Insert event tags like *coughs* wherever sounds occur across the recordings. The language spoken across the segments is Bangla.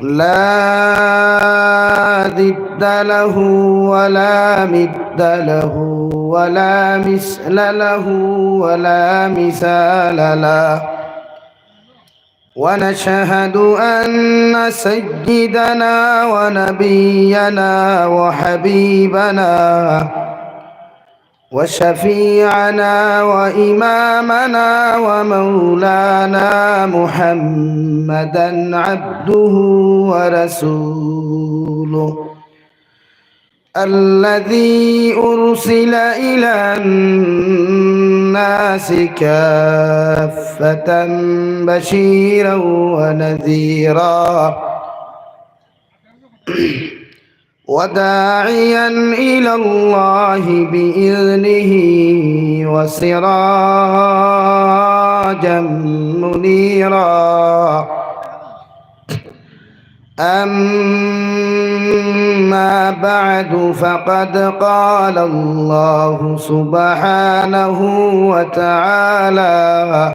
لا ضد له ولا مد له ولا مثل له ولا مثال له. ونشهد أن سيدنا ونبينا وحبيبنا وشفيعنا وإمامنا ومولانا محمدا عبده ورسوله الذي أرسل إلى الناس كافة بشيرا ونذيرا. وداعيا إلى الله بإذنه وسراجا منيرا. أما بعد فقد قال الله سبحانه وتعالى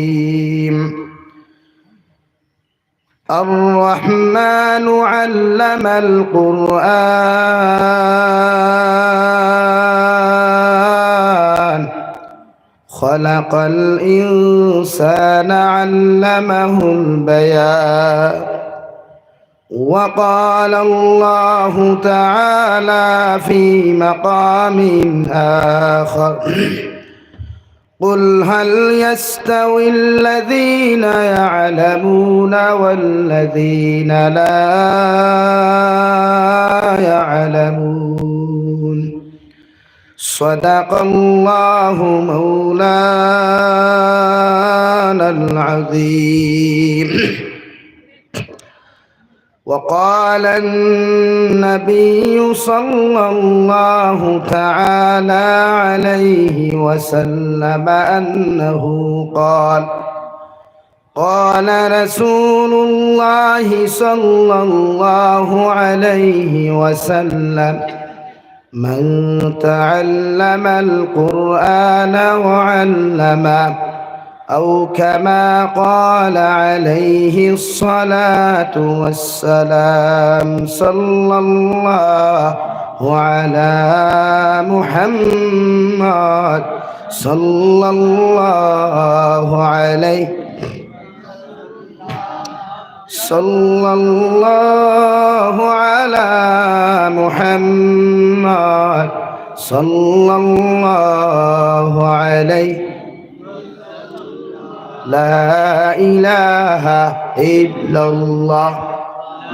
الرحمن علم القرآن. خلق الإنسان علمه البيان. وقال الله تعالى في مقام آخر. قل هل يستوي الذين يعلمون والذين لا يعلمون صدق الله مولانا العظيم وقال النبي صلى الله تعالى عليه وسلم أنه قال قال رسول الله صلى الله عليه وسلم من تعلم القرآن وعلمه أو كما قال عليه الصلاة والسلام صلى الله على محمد صلى الله عليه صلى الله على محمد صلى الله عليه لا إله إلا الله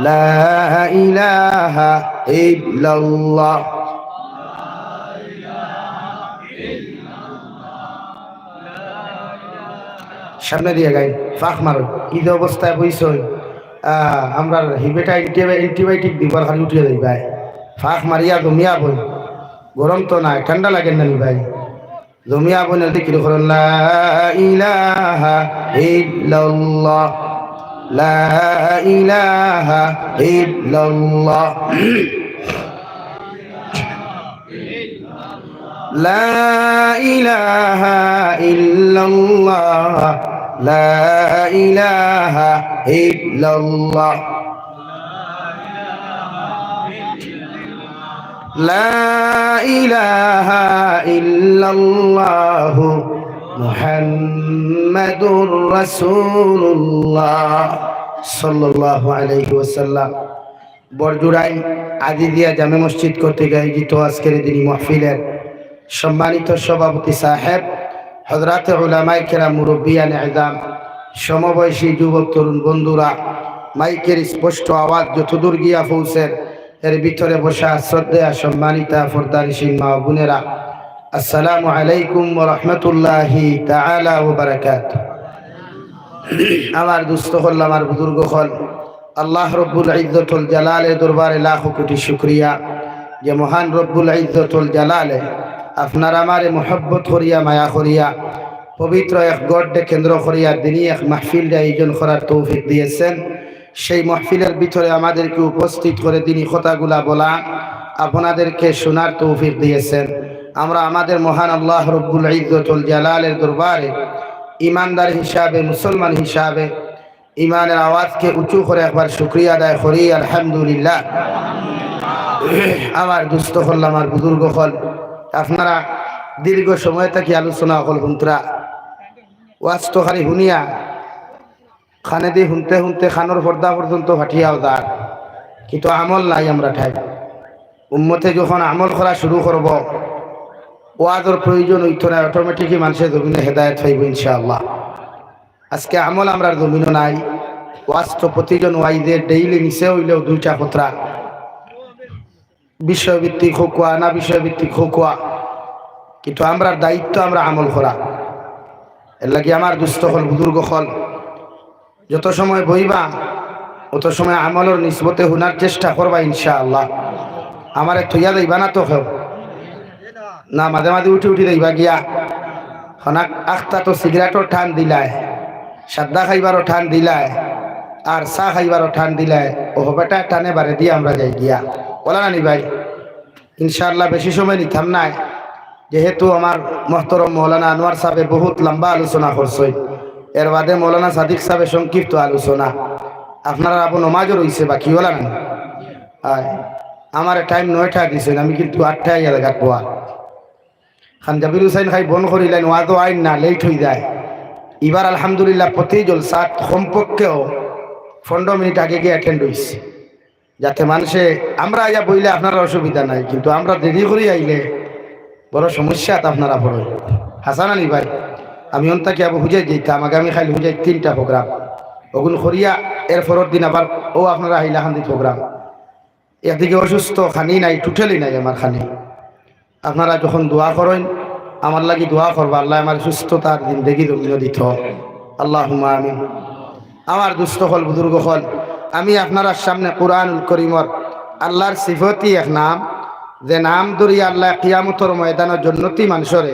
لا إله إلا الله সামনে দিয়ে গাই ফাঁক মারো ঈদ অবস্থায় বইসই আমরা হিবেটা অ্যান্টিবায়োটিক দিবার খালি উঠিয়ে দিই ভাই ফাঁক মারিয়া গমিয়া বই গরম তো নাই ঠান্ডা লাগে না ভাই জমিয়া বোনের দিকির করুন লা ইলাহা ইল্লাল্লাহ। লা ইলাহা ইল্লাল্লাহ। লা ইলাহা ইল্লাল্লাহ। লা ইলাহা ইল্লাল্লাহ। لا إله إلا الله محمد رسول الله صلى الله عليه وسلم বরজুড়াই আজিদিয়া জামে মসজিদ কর্তৃক আয়োজিত আজকের দিনী মহফিলের সম্মানিত সভাপতি সাহেব হজরাতে ওলামাই কেরা মুরব্বিয়ান এদাম সমবয়সী যুবক তরুণ বন্ধুরা মাইকের স্পষ্ট আওয়াজ যতদূর গিয়া পৌঁছের এর ভিতরে বসা শ্রদ্ধা সম্মানিতা ফরদারিসীন মা বোনেরা, আসসালামু আলাইকুম রহমতুল্লাহি তাআলা ও বারাকাত আমার দুস্থ হল, আমার বুজুর্গ হল, আল্লাহ রব্বুল ইজ্জতুল জালালে দরবারে লাখো কোটি শুক্রিয়া যে মহান রব্বুল ইজ্জতুল জালালে আপনার আমারে মোহব্বত করিয়া, মায়া করিয়া, পবিত্র এক গড্ডে কেন্দ্র করিয়া দিনই এক মাহফিল আয়োজন করার তৌফিক দিয়েছেন। সেই মহফিলের ভিতরে আমাদেরকে উপস্থিত করে তিনি কথাগুলা বলা আপনাদেরকে শোনার তৌফিক দিয়েছেন। আমরা আমাদের মহান আল্লাহ রব্বুল ইজ্জতুল জালালের দরবারে ইমানদার হিসাবে, মুসলমান হিসাবে ইমানের আওয়াজকে উঁচু করে একবার শুক্রিয়া আদায় করি, আলহামদুলিল্লাহ। আমার দুস্থ হল, আমার বুজুর্গ হল। আপনারা দীর্ঘ সময় থেকে আলোচনা হল হুন্তরা ওয়াজ খালি শুনিয়া খানে দিয়ে শুনতে শুনতে খানোর পর্দা পর্যন্ত ফাটিয়াও দাঁড় কিন্তু আমল নাই আমরা ঠাই। উম্মতে যখন আমল করা শুরু করব ওয়াজের প্রয়োজন হইত না অটোমেটিকই মানুষের জমিনে হেদায়ত হইব ইনশাআল্লাহ। আজকে আমল আমরা জমিনও নাই। ওয়াজ তো প্রতিজন ওয়াইদের ডেইলি নিচে হইলেও দুইটা খতরা বিষয়ভিত্তিক হোকুয়া না বিষয়ভিত্তিক হোকুয়া কিন্তু আমরা দায়িত্ব আমরা আমল করা এর লাগে আমার দুস্থ হল বুজুর্গ হল। যত সময় বইবা অত সময় আমলের নিসবতে হুনার চেষ্টা করবা ইনশাআল্লাহ। আমারে থইয়া দেইবা না তো খেও না, মাঝে মাঝে উঠি উঠি দেইবা গিয়া। হনাক আখতা তো সিগারেটও ঠান দিলায় সাদা খাইবারও ঠান দিলায়, আর চাহ খাইবারও ঠান দিলায়। ও হবেটা টানে বারে দিয়ে আমরা যাই গিয়া। বলা না নি ভাই, ইনশাআল্লাহ বেশি সময় নিতাম নাই। যেহেতু আমার মহতরম মৌলানা আনোয়ার সাহেব বহুত লম্বা আলোচনা করছই এর বাদে মৌলানা সাদিক সাহেব সংক্ষিপ্ত আলোচনা। আপনারা আবার নমাজও রয়েছে, বাকি বলা না আমার টাইম নয়টা দিছেন, আমি কিন্তু আটটায় এলাকাত পোয়া খান জাবির হুসাইন খাই বন করিলেন ওয়াদও আইন না লেট হয়ে যায়। এবার আলহামদুলিল্লাহ প্রতি জলসাত সম্পর্কেও পনেরো মিনিট আগে গিয়ে অ্যাটেন্ড হয়েছে যাতে মানুষে, আমরা আইয়া বইলে আপনার অসুবিধা নাই, কিন্তু আমরা দেরি করে আইলে বড় সমস্যা আপনারা বড় হাসান আলী ভাই আমি অন্তাকে আবার হুজাই যেতাম আগামী খাইলে হুজাই তিনটা প্রোগ্রাম ওগুন করিয়া এর পরের দিন আবার ও আপনারা আহিলা খান্দি প্রোগ্রাম একদিকে অসুস্থ, খানি নাই টুটেলি নাই আমার খানি। আপনারা যখন দোয়া করেন, আমার লাগি দোয়া করবা, আল্লাহ আমার সুস্থতার দিন দেখি দমিন দিত। আল্লাহ আমিন। আমার দুস্থ হল, বুজুর্গ হল, আমি আপনার সামনে কোরআনুল করিমর আল্লাহর সিফতি এক নাম, যে নাম ধরিয়া আল্লাহ কিয়ামতর ময়দানের জন্যতি মানুষরে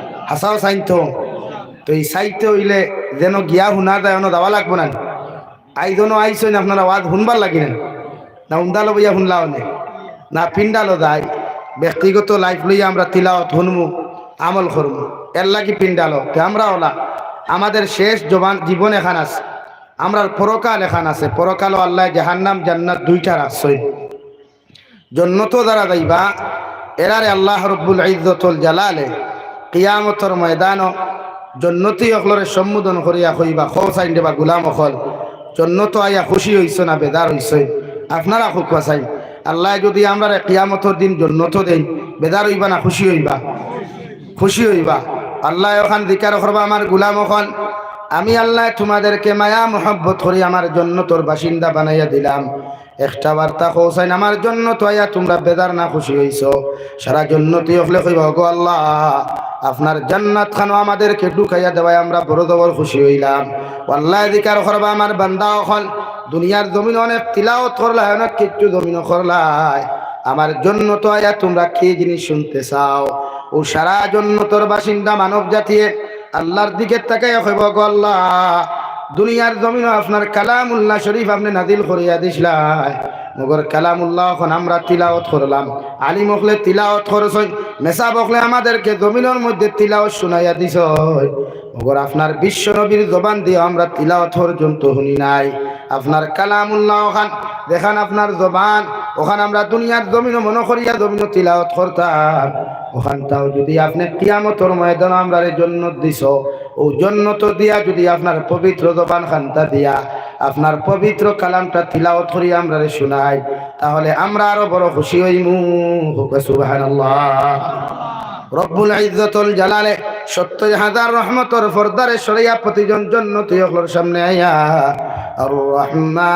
হাসাও চাইতো তো এই চাইতে হইলে যেন গিয়া শুনা দেয় অন দাওয়া লাগবো না আই আইজনও আইসেন আপনারা ওয়াজ শুনবার লাগিলেন না উন্দালো বইয়া শুনলাও নে না পিন্ডালো দায় ব্যক্তিগত লাইফ লইয়া আমরা তিলাওয়াত শুনমু, আমল করমু। এর লাগি পিন্ডালো আমরা ওলা আমাদের শেষ জবান জীবন এখান আছে। আমরার পরকাল এখান আছে। পরকালও আল্লাহ জাহান্নাম, জান্নাত দুইটার আশ্রয়। জন্নত দ্বারা যাইবা, এরারে আল্লাহ রব্বুল ইজ্জতুল জালালে কিয়ামতর ময়দান জন্নতি অকলরে সম্বোধন করিয়া কইবা খো চাইন দেবা, গুলাম অকল। জন্নত আইয়া খুশি হইছ না, বেদার হইছ। আপনারা খুকুয়া চাই আল্লাহ যদি আমরা কিয়ামতর দিন জন্নত দেই, বেদার হইবা না, খুশি হইবা? খুশি হইবা? আল্লাহ ওখান দিকার করবা, আমার গুলাম ওখান। আমি আল্লাহ তোমাদেরকে মায়া মোহব্বত করি, আমার জন্য তোর বাসিন্দা বানাইয়া দিলাম। একটা বার্তা হোসাইন আমার জন্য তো আয়া তোমরা বেদার না খুশি হইছ। সারা জন্য তুই হলে কইব গো আল্লাহ। আপনার জান্নাত খানো আমাদেরকে ঢুকাইয়া দেওয়ায় আমরা বড় দবর খুশি হইলাম। আল্লাহ দিকার করবা আমার বান্দা হল দুনিয়ার জমিন অনেক তিলাওত করলাই অনেক কিচ্ছু জমিন করলাই। আমার জন্য তো আয়া তোমরা কি জিনিস শুনতে চাও? ও সারা জন্য তোর বাসিন্দা মানব জাতিয়ে আল্লাহর দিকে তাকাই হইব গো আল্লাহ। দুনিয়ার জমিন আপনার কালামুল্লাহ শরীফ আপনি নাদিল করিয়া দিসলাই মগর কালামুল্লাহ এখন আমরা তিলাওত করলাম। আলী মখলে তিলাওত করছই মেসা বকলে আমাদেরকে জমিনের মধ্যে তিলাওত শুনাইয়া দিছ মগর আপনার বিশ্ব নবীর জবান দিয়ে আমরা তিলাওত পর্যন্ত শুনি নাই। আপনার কালামুল্লাহ ওখান দেখান আপনার জবান, ওখান আমরা দুনিয়ার জমিন, মনে করিয়া জমিন তিলাওত করতাম। ওখানটাও যদি আপনি কিয়ামতর ময়দান আমরা জন্য দিছ ও তো দিয়া যদি আপনার পবিত্র জবান খান্তা দিয়া আপনার পবিত্র কালামটা তিলাওত করি আমরা শোনাই, তাহলে আমরা আরও বড় খুশি হইমু। সুবহানাল্লাহ। রব্বুল ইজ্জতুল জালালে সত্তর হাজার রহমতর ফরদারে সরিয়া প্রতিজন জন্য তুই ওগুলোর সামনে আয়া আর রহমান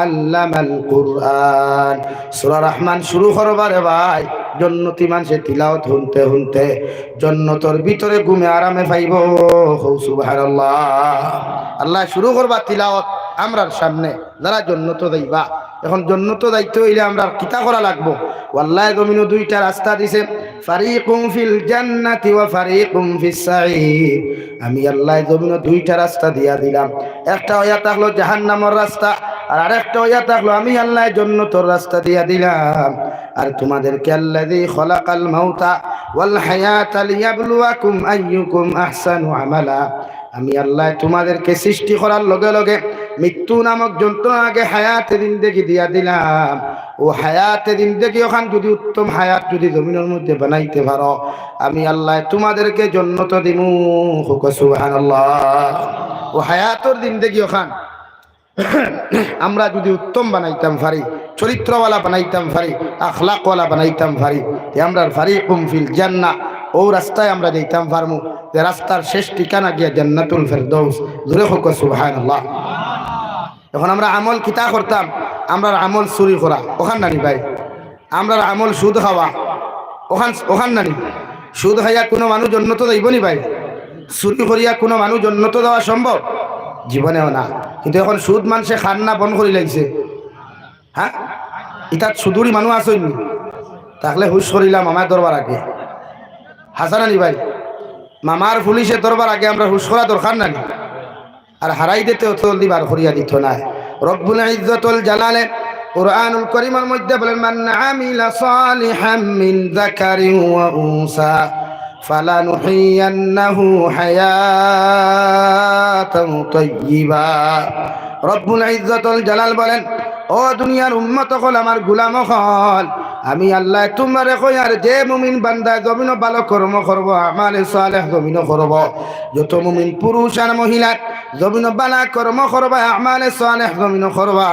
আল্লামাল কুরআন। সূরা রহমান শুরু করবারে ভাই। জন্নতি মানুষে তিলাওত শুনতে শুনতে জন্নতর ভিতরে ঘুমে আরামে পাইব। সুবহানাল্লাহ। আল্লাহ শুরু করবা তিলাওত আমরার সামনে, যারা জন্নত যাইবা। এখন জন্নত দায়িত্ব হইলে আমরা কিতা করা লাগবো? ওয়াল্লাহ জমিন দুইটা রাস্তা দিছে, ফারিকুম ফিল জান্নাতি ওয়া ফারিকুম ফিস সাঈর আমি আল্লাহ জমিন দুইটা রাস্তা দিয়া দিলাম। একটা হইয়া থাকল জাহান্নামের রাস্তা আর আরেকটা হইয়া থাকল আমি আল্লাহ জন্নতর রাস্তা দিয়া দিলাম। আর তোমাদেরকে আল্লাযী খলাকাল মাউতা ওয়াল হায়াতা লিয়াবলুয়াকুম আইয়ুকুম আহসানু আমালা। আমি আল্লাহ তোমাদেরকে সৃষ্টি করার লগে লগে মৃত্যু নামক যন্ত্রণাকে হায়াতে জিন্দেগি দিয়া দিলাম। ও হায়াতে জিন্দেগি ওখান যদি উত্তম হায়াত যদি জমিনের মধ্যে বানাইতে পারো, আমি আল্লাহ তোমাদেরকে জন্নত দিমু। সুবহানাল্লাহ। ও হায়াতর জিন্দেগি ওখান। *coughs* আমরা যদি উত্তম বানাইতাম পারি চরিত্রওয়ালা বানাইতাম ফারি, আখলাকওয়ালা বানাইতাম এ আমরা ফারি কুমফিল জান্না ও রাস্তায় আমরা যাইতাম পারমু যে রাস্তার শেষ ঠিকানা গিয়া জান্নাতুল ফেরদৌস। দূরে হোক, সুবহানাল্লাহ। এখন আমরা আমল কিতা করতাম? আমরা আমল চুরি করা, ওখান নানি ভাই। আমরা আমল সুদ খাওয়া, ওখান ওখান নানি। সুদ খাইয়া কোনো মানুষ জন্নত যাইব নি ভাই? চুরি করিয়া কোনো মানুষ জন্নত দেওয়া সম্ভব? জীবনেও না। কিন্তু এখন সুদ মানুষে খান না, বন করে লাগছে। হ্যাঁ ইতাত সুদুরি মানুষ আসেনি তাহলে হুশ করিলাম আমার দরবার আগে। হাসান আলী ভাই? মামার পুলিশের দরবার আগে আমরা হুশ করা দরকার নানি আর হারাই দিতে অত জলদি বার করিয়া দিত না রব্বুল ইজ্জতুল জালালে কুরআনুল করিমের মধ্যে বলেন, মান আমিলা সালিহাম মিন যাকারিন ওয়া উনসা। ফালানুহিয়ান্নাহু حياة طيبة রব্বুল ইজ্জতুল জালাল বলেন ও দুনিয়ার উম্মত হল আমার গুলাম হল আমি আল্লাহ তোমার কই, আর যে মুমিন বান্দা জমিন ভালো কর্ম করব, আমালে সালেহ জমিন করব। যত মুমিন পুরুষ আর মহিলা জমিন বালা কর্ম করবা, আমালে সালেহ জমিন করবা।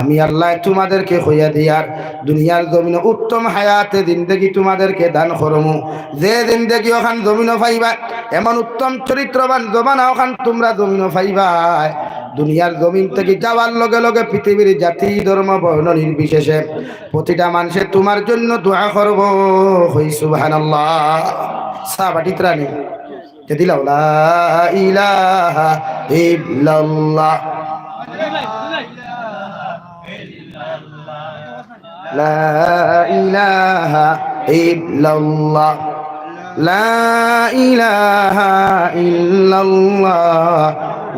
আমি আল্লাহ তোমাদেরকে হইয়া দিয়ার দুনিয়ার জমিন উত্তম হায়াতে জিন্দগি তোমাদেরকে দান করমু যে জিন্দগি ওখান জমিন পাইবা, এমন উত্তম চরিত্রবান জমানা ওখান তোমরা জমিন পাইবা। দুনিয়ার জমিন থেকে যাওয়ার লগে লগে পৃথিবীর জাতি, ধর্ম, বর্ণ নির্বিশেষে প্রতিটা মানুষের তোমার জন্য দোয়া করব। হই সুহান সাবাটি ত্রাণী যদি লাউলা ইলাহা লা লা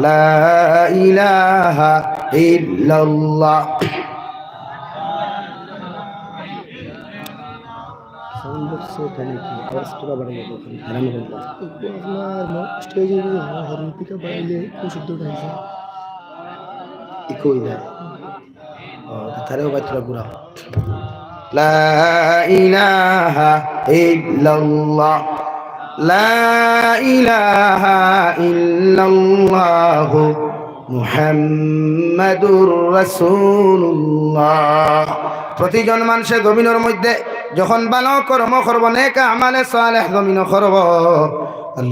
লা ইলাহা ইল্লাল্লাহ। তারেও বাচ্চারা ঘুরা লা ইলাহা ইল্লাল্লাহ। لا إله إلا الله মুহাম্মাদুর রাসূলুল্লাহ প্রতিজন মানুষের জমিনের মধ্যে যখন ভালো কর্ম করব নেক আমালে সালেহ জমিন করব